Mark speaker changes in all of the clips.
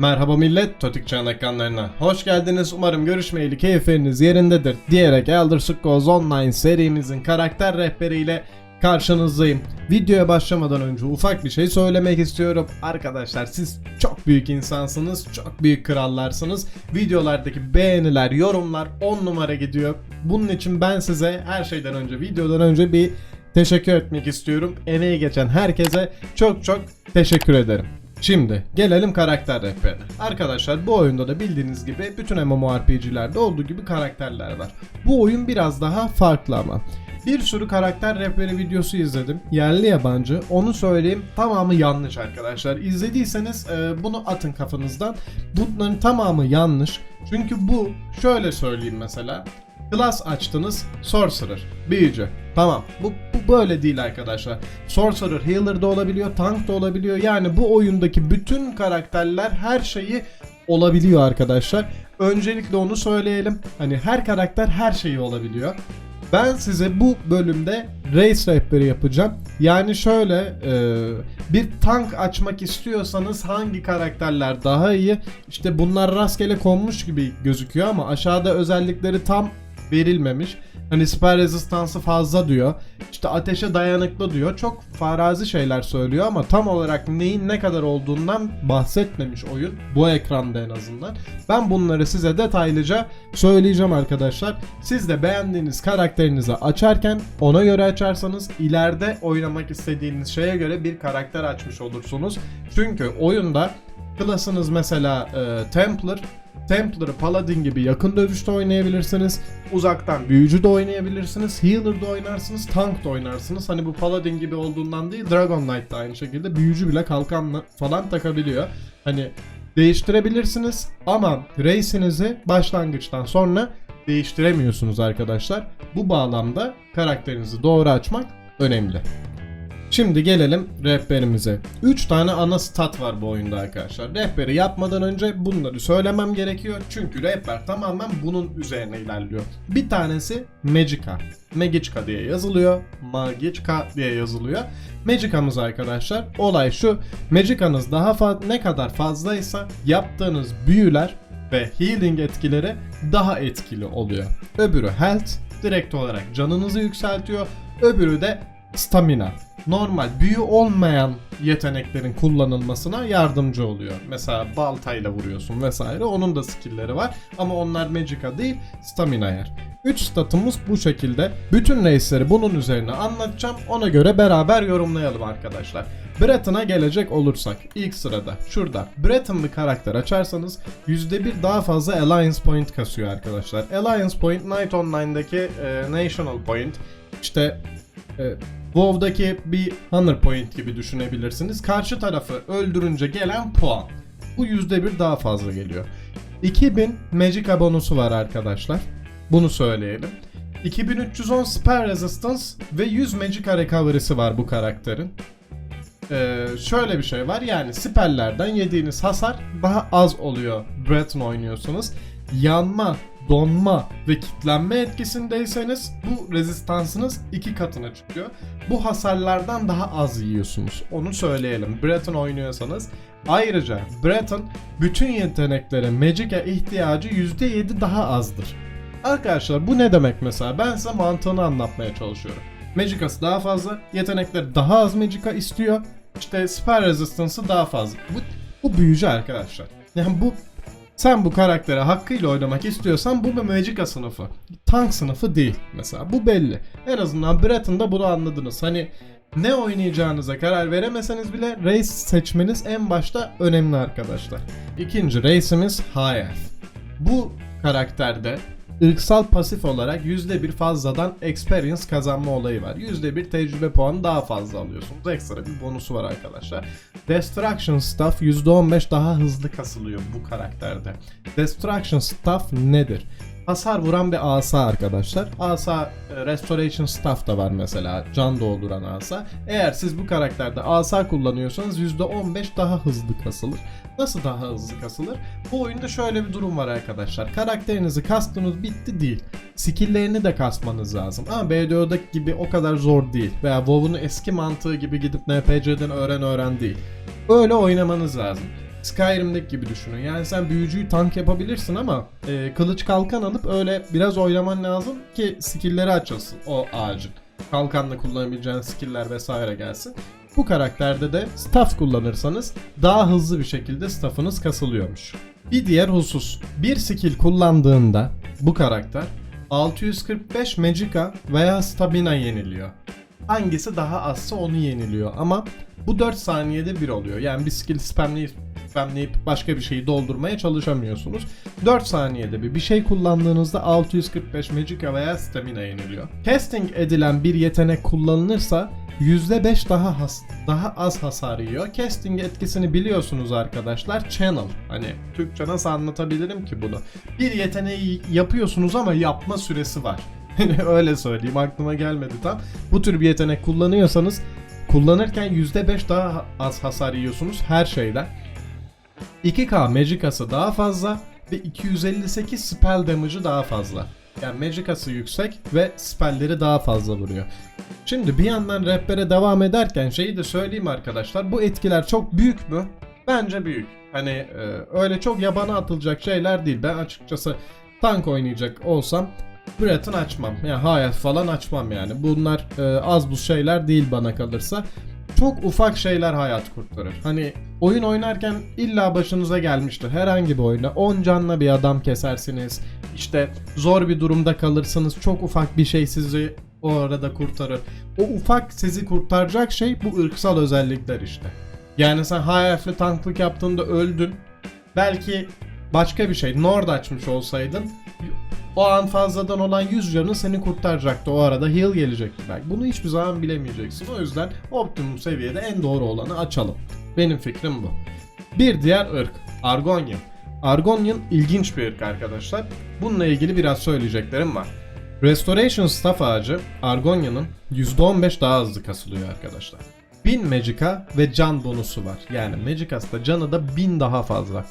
Speaker 1: Merhaba millet, Totik Çağın ekranlarına. Hoş geldiniz, umarım görüşmeyeli keyifleriniz yerindedir diyerek Elder Scrolls Online serimizin karakter rehberiyle karşınızdayım. Videoya başlamadan önce ufak bir şey söylemek istiyorum. Arkadaşlar siz çok büyük insansınız, çok büyük krallarsınız. Videolardaki beğeniler, yorumlar 10 numara gidiyor. Bunun için ben size her şeyden önce, videodan önce bir teşekkür etmek istiyorum. Emeği geçen herkese çok çok teşekkür ederim. Şimdi gelelim karakter rehberine. Arkadaşlar bu oyunda da bildiğiniz gibi bütün MMORPG'lerde olduğu gibi karakterler var. Bu oyun biraz daha farklı ama. Bir sürü karakter rehberi videosu izledim. Yerli yabancı. Onu söyleyeyim tamamı yanlış arkadaşlar. İzlediyseniz e, bunu atın kafanızdan. Bunların tamamı yanlış. Çünkü bu şöyle söyleyeyim mesela. Class açtınız Sorcerer, büyücü. Tamam bu, bu böyle değil arkadaşlar. Sorcerer healer da olabiliyor, tank da olabiliyor. Yani bu oyundaki bütün karakterler her şeyi olabiliyor arkadaşlar. Öncelikle onu söyleyelim. Hani her karakter her şeyi olabiliyor. Ben size bu bölümde race rehberi yapacağım. Yani şöyle e, bir tank açmak istiyorsanız hangi karakterler daha iyi? İşte bunlar rastgele konmuş gibi gözüküyor ama aşağıda özellikleri tam verilmemiş. Hani spell rezistansı fazla diyor. İşte ateşe dayanıklı diyor. Çok farazi şeyler söylüyor ama tam olarak neyin ne kadar olduğundan bahsetmemiş oyun. Bu ekranda en azından. Ben bunları size detaylıca söyleyeceğim arkadaşlar. Siz de beğendiğiniz karakterinizi açarken ona göre açarsanız ileride oynamak istediğiniz şeye göre bir karakter açmış olursunuz. Çünkü oyunda klasınız mesela e, Templar Templar'ı Paladin gibi yakın dövüşte oynayabilirsiniz. Uzaktan büyücü de oynayabilirsiniz. Healer de oynarsınız. Tank da oynarsınız. Hani bu Paladin gibi olduğundan değil Dragon Knight da aynı şekilde büyücü bile kalkanla falan takabiliyor. Hani değiştirebilirsiniz ama race'inizi başlangıçtan sonra değiştiremiyorsunuz arkadaşlar. Bu bağlamda karakterinizi doğru açmak önemli. Şimdi gelelim rehberimize. 3 tane ana stat var bu oyunda arkadaşlar. Rehberi yapmadan önce bunları söylemem gerekiyor. Çünkü rehber tamamen bunun üzerine ilerliyor. Bir tanesi Magica. Magica diye yazılıyor. Magica diye yazılıyor. Magica'mız arkadaşlar. Olay şu. Magica'nız daha ne kadar fazlaysa yaptığınız büyüler ve healing etkileri daha etkili oluyor. Öbürü health direkt olarak canınızı yükseltiyor. Öbürü de stamina. Normal büyü olmayan yeteneklerin kullanılmasına yardımcı oluyor. Mesela baltayla vuruyorsun vesaire. Onun da skill'leri var ama onlar magica değil, stamina yer. 3 statımız bu şekilde. Bütün reisleri bunun üzerine anlatacağım. Ona göre beraber yorumlayalım arkadaşlar. Breton'a gelecek olursak ilk sırada şurada Breton bir karakter açarsanız %1 daha fazla Alliance Point kasıyor arkadaşlar. Alliance Point Night Online'daki e, National Point işte e, WoW'daki bir Honor Point gibi düşünebilirsiniz. Karşı tarafı öldürünce gelen puan. Bu %1 daha fazla geliyor. 2000 Magica bonusu var arkadaşlar. Bunu söyleyelim. 2310 Spell Resistance ve 100 Magica Recovery'si var bu karakterin. Ee, şöyle bir şey var yani spelllerden yediğiniz hasar daha az oluyor Breton oynuyorsunuz. Yanma, donma ve kitlenme etkisindeyseniz bu rezistansınız iki katına çıkıyor. Bu hasarlardan daha az yiyorsunuz. Onu söyleyelim. Breton oynuyorsanız. Ayrıca Breton bütün yeteneklere Magic'e ihtiyacı %7 daha azdır. Arkadaşlar bu ne demek mesela? Ben size mantığını anlatmaya çalışıyorum. Magicası daha fazla, yetenekleri daha az Magica istiyor. İşte spell resistance'ı daha fazla. Bu, bu büyücü arkadaşlar. Yani bu sen bu karaktere hakkıyla oynamak istiyorsan bu bir Magica sınıfı. Tank sınıfı değil mesela. Bu belli. En azından Breton'da bunu anladınız. Hani ne oynayacağınıza karar veremeseniz bile race seçmeniz en başta önemli arkadaşlar. İkinci race'imiz Elf. Bu karakterde ırksal pasif olarak %1 fazladan experience kazanma olayı var. %1 tecrübe puanı daha fazla alıyorsunuz. Ekstra bir bonusu var arkadaşlar. Destruction Staff %15 daha hızlı kasılıyor bu karakterde. Destruction Staff nedir? Hasar vuran bir asa arkadaşlar. Asa e, Restoration Staff da var mesela. Can dolduran asa. Eğer siz bu karakterde asa kullanıyorsanız %15 daha hızlı kasılır. Nasıl daha hızlı kasılır? Bu oyunda şöyle bir durum var arkadaşlar. Karakterinizi kastınız bitti değil. Skill'lerini de kasmanız lazım. Ama BDO'daki gibi o kadar zor değil. Veya WoW'un eski mantığı gibi gidip NPC'den öğren öğren değil. Böyle oynamanız lazım. Skyrim'deki gibi düşünün. Yani sen büyücüyü tank yapabilirsin ama e, kılıç kalkan alıp öyle biraz oynaman lazım ki skill'leri açılsın o ağacın. Kalkanla kullanabileceğin skill'ler vesaire gelsin. Bu karakterde de staff kullanırsanız daha hızlı bir şekilde staff'ınız kasılıyormuş. Bir diğer husus. Bir skill kullandığında bu karakter 645 Magica veya Stamina yeniliyor. Hangisi daha azsa onu yeniliyor ama bu 4 saniyede bir oluyor. Yani bir skill spamleyip spamleyip başka bir şeyi doldurmaya çalışamıyorsunuz. 4 saniyede bir bir şey kullandığınızda 645 Magica veya Stamina yeniliyor. Casting edilen bir yetenek kullanılırsa %5 daha has daha az hasar yiyor. Casting etkisini biliyorsunuz arkadaşlar. Channel. Hani Türkçe nasıl anlatabilirim ki bunu? Bir yeteneği yapıyorsunuz ama yapma süresi var. Öyle söyleyeyim aklıma gelmedi tam. Bu tür bir yetenek kullanıyorsanız kullanırken %5 daha az hasar yiyorsunuz her şeyden. 2K Magicası daha fazla ve 258 spell damage'ı daha fazla. Yani Magicası yüksek ve spellleri daha fazla vuruyor. Şimdi bir yandan rehbere devam ederken şeyi de söyleyeyim arkadaşlar. Bu etkiler çok büyük mü? Bence büyük. Hani e, öyle çok yabana atılacak şeyler değil. Ben açıkçası tank oynayacak olsam Breton açmam. Yani hayat falan açmam yani. Bunlar e, az bu şeyler değil bana kalırsa. Çok ufak şeyler hayat kurtarır. Hani oyun oynarken illa başınıza gelmiştir. Herhangi bir oyunda 10 canla bir adam kesersiniz. İşte zor bir durumda kalırsınız. Çok ufak bir şey sizi o arada kurtarır. O ufak sizi kurtaracak şey bu ırksal özellikler işte. Yani sen HF'li tanklık yaptığında öldün. Belki başka bir şey Nord açmış olsaydın o an fazladan olan 100 canı seni kurtaracaktı. O arada heal gelecekti belki. Bunu hiçbir zaman bilemeyeceksin. O yüzden optimum seviyede en doğru olanı açalım. Benim fikrim bu. Bir diğer ırk. Argonian. Argonian ilginç bir ırk arkadaşlar. Bununla ilgili biraz söyleyeceklerim var. Restoration Staff ağacı Argonian'ın %15 daha hızlı kasılıyor arkadaşlar. 1000 Magica ve can bonusu var. Yani Magicas'ta canı da 1000 daha fazla.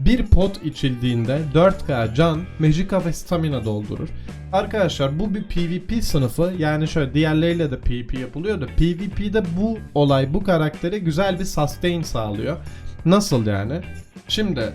Speaker 1: Bir pot içildiğinde 4k can, Magica ve stamina doldurur. Arkadaşlar bu bir PvP sınıfı yani şöyle diğerleriyle de PvP yapılıyor da PvP'de bu olay bu karaktere güzel bir sustain sağlıyor. Nasıl yani? Şimdi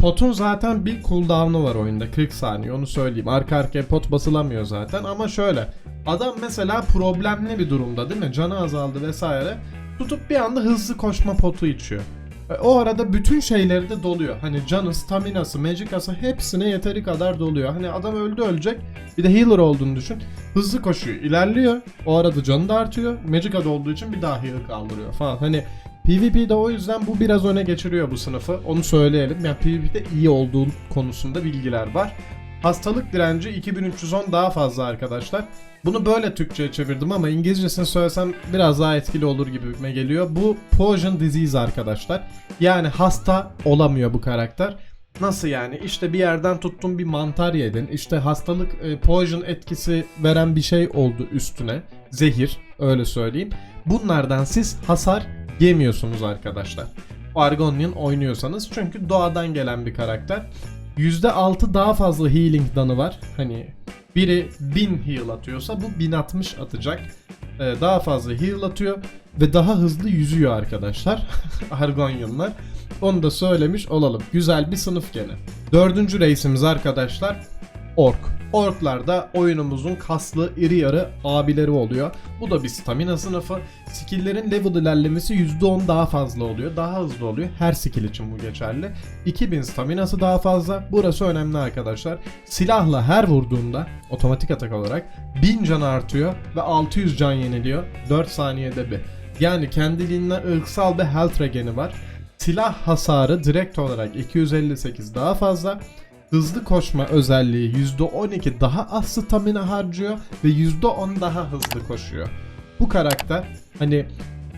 Speaker 1: Potun zaten bir cooldown'u var oyunda 40 saniye onu söyleyeyim. Arka arkaya pot basılamıyor zaten ama şöyle. Adam mesela problemli bir durumda değil mi? Canı azaldı vesaire. Tutup bir anda hızlı koşma potu içiyor. E, O arada bütün şeyleri de doluyor. Hani canı, staminası, magicası hepsine yeteri kadar doluyor. Hani adam öldü ölecek. Bir de healer olduğunu düşün. Hızlı koşuyor, ilerliyor. O arada canı da artıyor. Magica olduğu için bir daha heal kaldırıyor falan. Hani PvP'de o yüzden bu biraz öne geçiriyor bu sınıfı. Onu söyleyelim. Yani PvP'de iyi olduğu konusunda bilgiler var. Hastalık direnci 2310 daha fazla arkadaşlar. Bunu böyle Türkçe'ye çevirdim ama İngilizcesini söylesem biraz daha etkili olur gibime geliyor. Bu Poison Disease arkadaşlar. Yani hasta olamıyor bu karakter. Nasıl yani? İşte bir yerden tuttun bir mantar yedin. İşte hastalık e, poison etkisi veren bir şey oldu üstüne. Zehir öyle söyleyeyim. Bunlardan siz hasar yemiyorsunuz arkadaşlar. Argonian oynuyorsanız çünkü doğadan gelen bir karakter. %6 daha fazla healing danı var. Hani biri 1000 heal atıyorsa bu 1060 atacak. Ee, daha fazla heal atıyor ve daha hızlı yüzüyor arkadaşlar. Argonianlar. Onu da söylemiş olalım. Güzel bir sınıf gene. Dördüncü reisimiz arkadaşlar Ork. Orklar da oyunumuzun kaslı iri yarı abileri oluyor. Bu da bir stamina sınıfı. Skill'lerin level ilerlemesi %10 daha fazla oluyor. Daha hızlı oluyor. Her skill için bu geçerli. 2000 staminası daha fazla. Burası önemli arkadaşlar. Silahla her vurduğunda otomatik atak olarak 1000 can artıyor ve 600 can yeniliyor. 4 saniyede bir. Yani kendiliğinden ırksal bir health regen'i var. Silah hasarı direkt olarak 258 daha fazla. Hızlı koşma özelliği %12 daha az stamina harcıyor ve %10 daha hızlı koşuyor. Bu karakter hani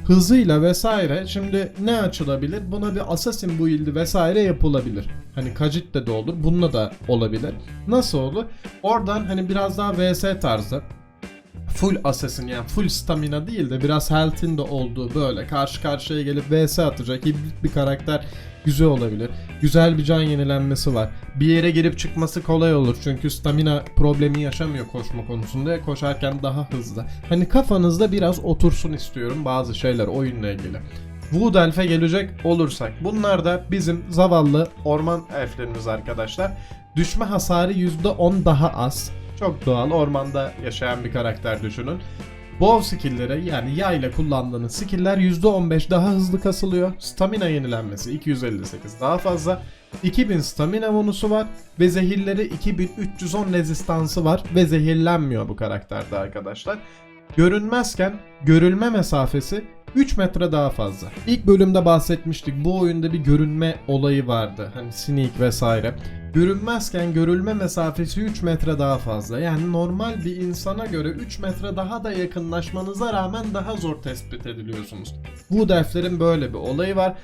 Speaker 1: hızıyla vesaire şimdi ne açılabilir? Buna bir assassin build'i vesaire yapılabilir. Hani Kajit'te de olur. Bununla da olabilir. Nasıl olur? Oradan hani biraz daha VS tarzı full assassin yani full stamina değil de biraz health'in de olduğu böyle karşı karşıya gelip vs atacak hibrit bir karakter güzel olabilir. Güzel bir can yenilenmesi var. Bir yere girip çıkması kolay olur çünkü stamina problemi yaşamıyor koşma konusunda. Koşarken daha hızlı. Hani kafanızda biraz otursun istiyorum bazı şeyler oyunla ilgili. Wood Elf'e gelecek olursak bunlar da bizim zavallı orman elflerimiz arkadaşlar. Düşme hasarı %10 daha az. Çok doğal ormanda yaşayan bir karakter düşünün. Bow skill'leri yani yay ile kullandığınız skill'ler %15 daha hızlı kasılıyor. Stamina yenilenmesi 258 daha fazla. 2000 stamina bonusu var ve zehirleri 2310 rezistansı var ve zehirlenmiyor bu karakterde arkadaşlar. Görünmezken görülme mesafesi 3 metre daha fazla. İlk bölümde bahsetmiştik bu oyunda bir görünme olayı vardı. Hani sneak vesaire. Görünmezken görülme mesafesi 3 metre daha fazla. Yani normal bir insana göre 3 metre daha da yakınlaşmanıza rağmen daha zor tespit ediliyorsunuz. Bu deflerin böyle bir olayı var.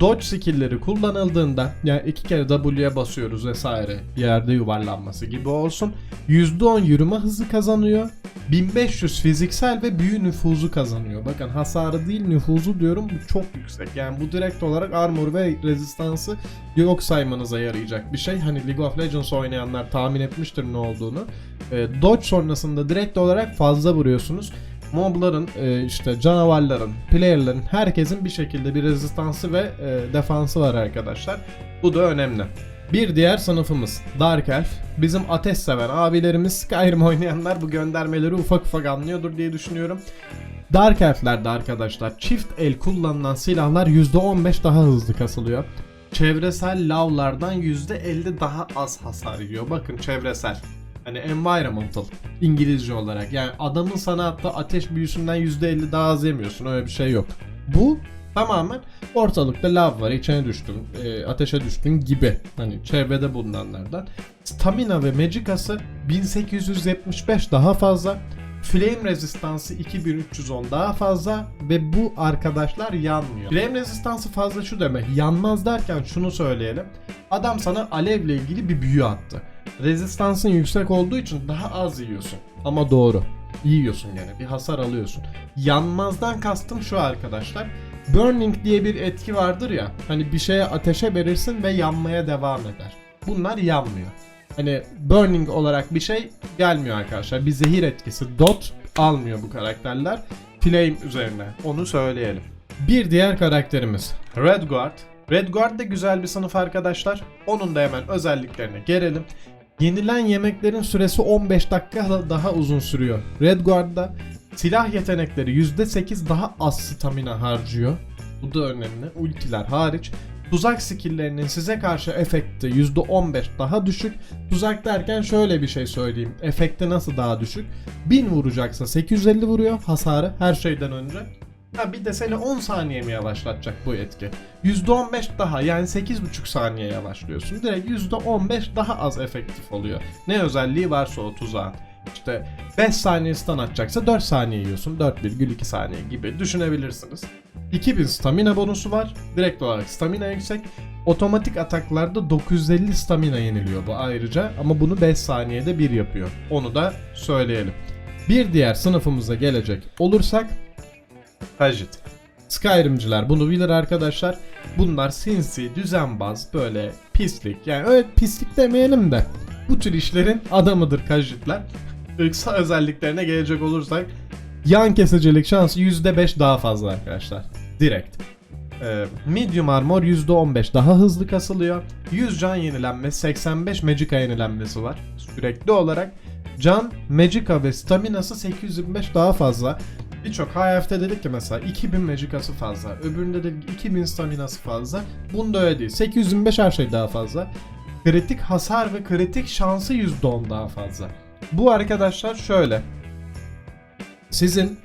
Speaker 1: Dodge skill'leri kullanıldığında yani iki kere W'ye basıyoruz vesaire yerde yuvarlanması gibi olsun. %10 yürüme hızı kazanıyor. 1500 fiziksel ve büyü nüfuzu kazanıyor. Bakın hasarı değil nüfuzu diyorum bu çok yüksek. Yani bu direkt olarak armor ve rezistansı yok saymanıza yarayacak bir şey. Hani League of Legends oynayanlar tahmin etmiştir ne olduğunu. E, dodge sonrasında direkt olarak fazla vuruyorsunuz. Mobların, e, işte canavarların, player'ların herkesin bir şekilde bir rezistansı ve e, defansı var arkadaşlar. Bu da önemli. Bir diğer sınıfımız Dark Elf. Bizim ateş seven abilerimiz Skyrim oynayanlar bu göndermeleri ufak ufak anlıyordur diye düşünüyorum. Dark Elf'lerde arkadaşlar çift el kullanılan silahlar %15 daha hızlı kasılıyor. Çevresel lavlardan %50 daha az hasar yiyor. Bakın çevresel. Hani environmental İngilizce olarak. Yani adamın sana attığı ateş büyüsünden %50 daha az yemiyorsun. Öyle bir şey yok. Bu tamamen ortalıkta lav var. içine düştün, e, ateşe düştün gibi. Hani çevrede bulunanlardan. Stamina ve Magicası 1875 daha fazla. Flame rezistansı 2310 daha fazla ve bu arkadaşlar yanmıyor. Flame rezistansı fazla şu demek. Yanmaz derken şunu söyleyelim. Adam sana alevle ilgili bir büyü attı. Rezistansın yüksek olduğu için daha az yiyorsun. Ama doğru. Yiyorsun yani bir hasar alıyorsun. Yanmazdan kastım şu arkadaşlar. Burning diye bir etki vardır ya. Hani bir şeye ateşe verirsin ve yanmaya devam eder. Bunlar yanmıyor. Hani burning olarak bir şey gelmiyor arkadaşlar. Bir zehir etkisi dot almıyor bu karakterler. Flame üzerine onu söyleyelim. Bir diğer karakterimiz Redguard. Redguard da güzel bir sınıf arkadaşlar. Onun da hemen özelliklerine gelelim. Yenilen yemeklerin süresi 15 dakika da- daha uzun sürüyor. Redguard'da silah yetenekleri %8 daha az stamina harcıyor. Bu da önemli. Ultiler hariç. Tuzak skill'lerinin size karşı efekti %15 daha düşük. Tuzak derken şöyle bir şey söyleyeyim. Efekti nasıl daha düşük? 1000 vuracaksa 850 vuruyor hasarı her şeyden önce. Ha bir de seni 10 saniye mi yavaşlatacak bu etki? %15 daha yani 8,5 saniye yavaşlıyorsun. Direkt %15 daha az efektif oluyor. Ne özelliği varsa o tuzağın. İşte 5 saniye stun atacaksa 4 saniye yiyorsun. 4,2 saniye gibi düşünebilirsiniz. 2000 stamina bonusu var. Direkt olarak stamina yüksek. Otomatik ataklarda 950 stamina yeniliyor bu ayrıca ama bunu 5 saniyede bir yapıyor. Onu da söyleyelim. Bir diğer sınıfımıza gelecek olursak Hajit. Skyrimciler bunu bilir arkadaşlar. Bunlar sinsi, düzenbaz, böyle pislik. Yani öyle pislik demeyelim de. Bu tür işlerin adamıdır Kajitler. Kısa özelliklerine gelecek olursak yan kesicilik şansı %5 daha fazla arkadaşlar. Direkt. Ee, medium armor %15 daha hızlı kasılıyor. 100 can yenilenmesi, 85 magica yenilenmesi var. Sürekli olarak can, magica ve staminası 825 daha fazla. Birçok HF'de dedik ki mesela 2000 magicası fazla. Öbüründe de 2000 staminası fazla. Bunda öyle değil. 825 her şey daha fazla. Kritik hasar ve kritik şansı %10 daha fazla. Bu arkadaşlar şöyle. Sizin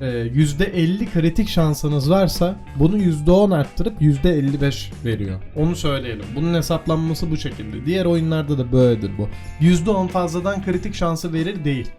Speaker 1: %50 kritik şansınız varsa bunu %10 arttırıp %55 veriyor. Onu söyleyelim. Bunun hesaplanması bu şekilde. Diğer oyunlarda da böyledir bu. %10 fazladan kritik şansı verir değil.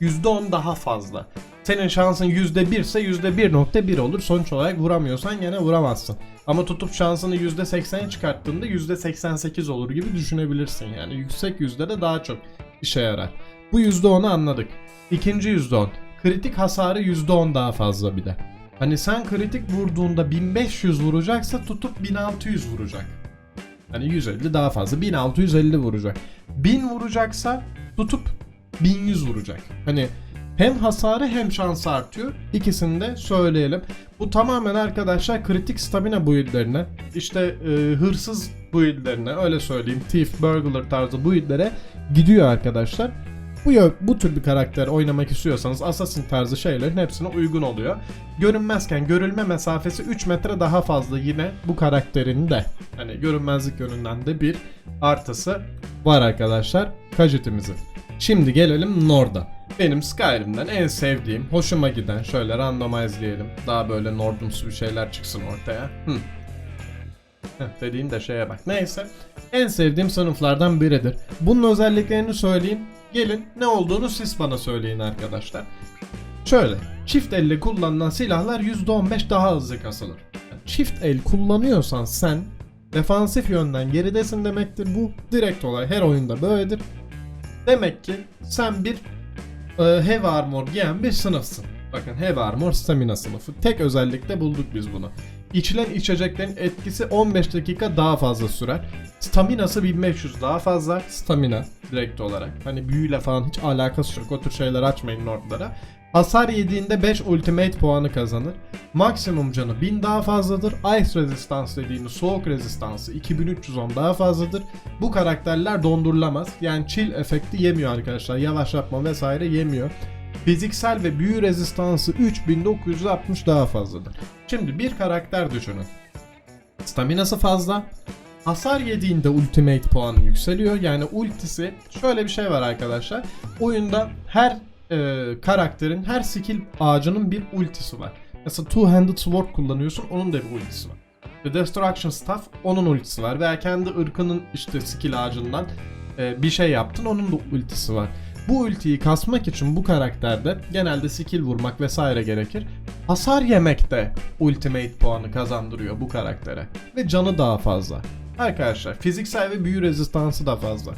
Speaker 1: %10 daha fazla. Senin şansın %1 ise %1.1 olur. Sonuç olarak vuramıyorsan gene vuramazsın. Ama tutup şansını %80'e çıkarttığında %88 olur gibi düşünebilirsin. Yani yüksek yüzde daha çok işe yarar. Bu %10'u anladık. İkinci %10. Kritik hasarı %10 daha fazla bir de. Hani sen kritik vurduğunda 1500 vuracaksa tutup 1600 vuracak. Hani 150 daha fazla. 1650 vuracak. 1000 vuracaksa tutup 1100 vuracak. Hani Hem hasarı hem şansı artıyor. İkisini de söyleyelim. Bu tamamen arkadaşlar kritik stamina build'lerine, işte e, hırsız build'lerine öyle söyleyeyim, thief, burglar tarzı build'lere gidiyor arkadaşlar. Bu bu tür bir karakter oynamak istiyorsanız Assassin tarzı şeylerin hepsine uygun oluyor. Görünmezken görülme mesafesi 3 metre daha fazla yine bu karakterin de. Hani görünmezlik yönünden de bir artısı var arkadaşlar Khajiit'imizin. Şimdi gelelim Nord'a. Benim Skyrim'den en sevdiğim, hoşuma giden şöyle randomize diyelim. Daha böyle Nord'umsu bir şeyler çıksın ortaya. Hı. Heh, dediğim de şeye bak. Neyse. En sevdiğim sınıflardan biridir. Bunun özelliklerini söyleyeyim. Gelin ne olduğunu siz bana söyleyin arkadaşlar. Şöyle. Çift elle kullanılan silahlar %15 daha hızlı kasılır. Yani çift el kullanıyorsan sen defansif yönden geridesin demektir. Bu direkt olay. Her oyunda böyledir. Demek ki sen bir e, heavy armor giyen bir sınıfsın. Bakın heavy armor stamina sınıfı. Tek özellikle bulduk biz bunu. İçilen içeceklerin etkisi 15 dakika daha fazla sürer. Staminası 1500 daha fazla. Stamina direkt olarak. Hani büyüyle falan hiç alakası yok. O tür şeyler açmayın nordlara. Hasar yediğinde 5 ultimate puanı kazanır. Maksimum canı 1000 daha fazladır. Ice Resistance dediğimiz soğuk rezistansı 2310 daha fazladır. Bu karakterler dondurulamaz. Yani chill efekti yemiyor arkadaşlar. Yavaşlatma vesaire yemiyor. Fiziksel ve büyü rezistansı 3960 daha fazladır. Şimdi bir karakter düşünün. Staminası fazla. Hasar yediğinde ultimate puanı yükseliyor. Yani ultisi şöyle bir şey var arkadaşlar. Oyunda her e, karakterin her skill ağacının bir ultisi var. Mesela two-handed sword kullanıyorsun onun da bir ultisi var. The Destruction Staff onun ultisi var. Veya kendi ırkının işte skill ağacından e, bir şey yaptın onun da ultisi var. Bu ultiyi kasmak için bu karakterde genelde skill vurmak vesaire gerekir. Hasar yemek de ultimate puanı kazandırıyor bu karaktere. Ve canı daha fazla. Arkadaşlar fiziksel ve büyü rezistansı da fazla.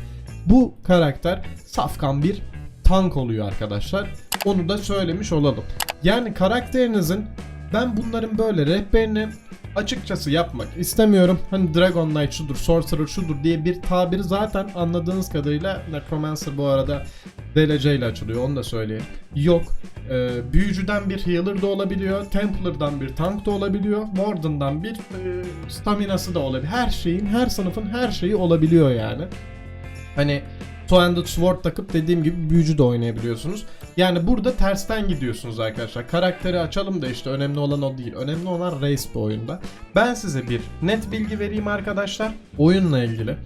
Speaker 1: Bu karakter safkan bir tank oluyor arkadaşlar. Onu da söylemiş olalım. Yani karakterinizin ben bunların böyle rehberini açıkçası yapmak istemiyorum. Hani Dragon Knight şudur, Sorcerer şudur diye bir tabiri zaten anladığınız kadarıyla Necromancer bu arada DLC ile açılıyor onu da söyleyeyim. Yok. Ee, büyücüden bir healer da olabiliyor. Templar'dan bir tank da olabiliyor. Warden'dan bir e, staminası da olabiliyor. Her şeyin, her sınıfın her şeyi olabiliyor yani. Hani Two-Handed Sword takıp dediğim gibi büyücü de oynayabiliyorsunuz. Yani burada tersten gidiyorsunuz arkadaşlar. Karakteri açalım da işte önemli olan o değil. Önemli olan race bu oyunda. Ben size bir net bilgi vereyim arkadaşlar. Oyunla ilgili.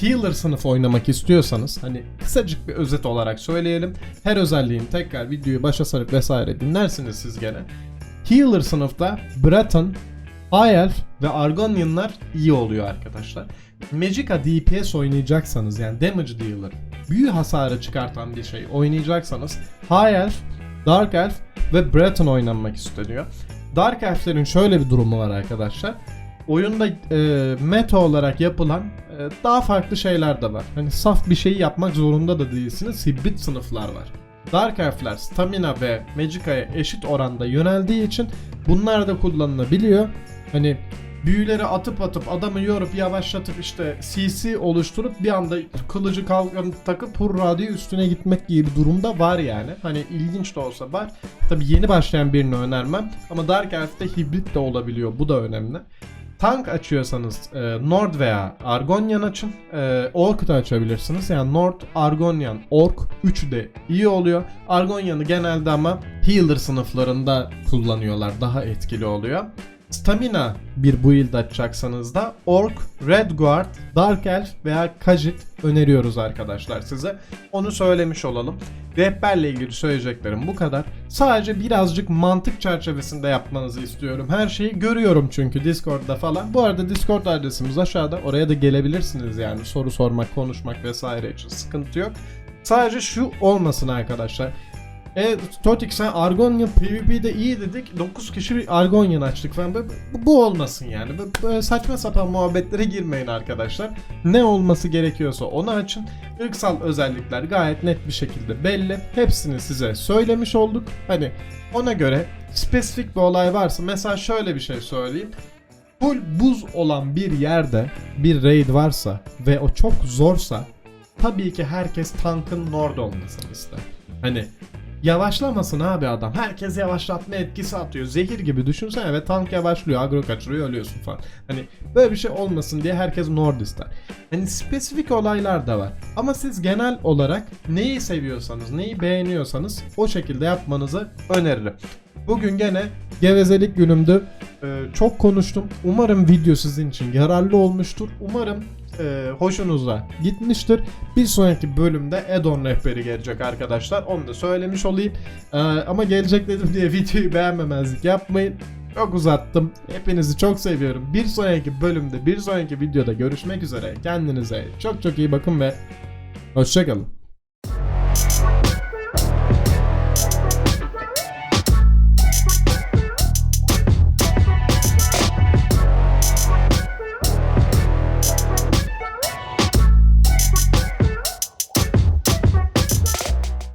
Speaker 1: Healer sınıfı oynamak istiyorsanız hani kısacık bir özet olarak söyleyelim. Her özelliğini tekrar videoyu başa sarıp vesaire dinlersiniz siz gene. Healer sınıfta Breton, Elf ve Argonianlar iyi oluyor arkadaşlar. Magicka DPS oynayacaksanız yani damage dealer, büyü hasarı çıkartan bir şey oynayacaksanız High Elf, Dark Elf ve Breton oynanmak isteniyor. Dark Elf'lerin şöyle bir durumu var arkadaşlar. Oyunda e, meta olarak yapılan e, daha farklı şeyler de var. Hani saf bir şeyi yapmak zorunda da değilsiniz. Hibrit sınıflar var. Dark Elf'ler stamina ve Magica'ya eşit oranda yöneldiği için bunlar da kullanılabiliyor. Hani büyüleri atıp atıp adamı yorup yavaşlatıp işte CC oluşturup bir anda kılıcı kalkanı takıp hurra diye üstüne gitmek gibi bir durumda var yani. Hani ilginç de olsa var. Tabi yeni başlayan birini önermem ama Dark Elf'te hibrit de olabiliyor bu da önemli. Tank açıyorsanız e, Nord veya Argonian açın. E, Orc da açabilirsiniz. Yani Nord, Argonian, Orc üçü de iyi oluyor. Argonian'ı genelde ama Healer sınıflarında kullanıyorlar. Daha etkili oluyor. Stamina bir build açacaksanız da Orc, Red Guard, Dark Elf veya Khajiit öneriyoruz arkadaşlar size. Onu söylemiş olalım. Rehberle ilgili söyleyeceklerim bu kadar. Sadece birazcık mantık çerçevesinde yapmanızı istiyorum. Her şeyi görüyorum çünkü Discord'da falan. Bu arada Discord adresimiz aşağıda. Oraya da gelebilirsiniz yani soru sormak, konuşmak vesaire için sıkıntı yok. Sadece şu olmasın arkadaşlar. E Totik sen Argonian PvP'de iyi dedik. 9 kişi bir Argonian açtık falan. Bu, bu olmasın yani. Böyle saçma sapan muhabbetlere girmeyin arkadaşlar. Ne olması gerekiyorsa onu açın. Irksal özellikler gayet net bir şekilde belli. Hepsini size söylemiş olduk. Hani ona göre spesifik bir olay varsa mesela şöyle bir şey söyleyeyim. Full buz olan bir yerde bir raid varsa ve o çok zorsa tabii ki herkes tankın Nord olmasını ister. Hani Yavaşlamasın abi adam. Herkes yavaşlatma etkisi atıyor. Zehir gibi düşünsene ve tank yavaşlıyor, agro kaçırıyor, ölüyorsun falan. Hani böyle bir şey olmasın diye herkes Nord ister. Hani spesifik olaylar da var. Ama siz genel olarak neyi seviyorsanız, neyi beğeniyorsanız o şekilde yapmanızı öneririm. Bugün gene gevezelik günümdü. Ee, çok konuştum. Umarım video sizin için yararlı olmuştur. Umarım e, hoşunuza gitmiştir. Bir sonraki bölümde Edon rehberi gelecek arkadaşlar. Onu da söylemiş olayım. Ee, ama gelecek dedim diye videoyu beğenmemezlik yapmayın. Çok uzattım. Hepinizi çok seviyorum. Bir sonraki bölümde, bir sonraki videoda görüşmek üzere. Kendinize çok çok iyi bakın ve hoşçakalın.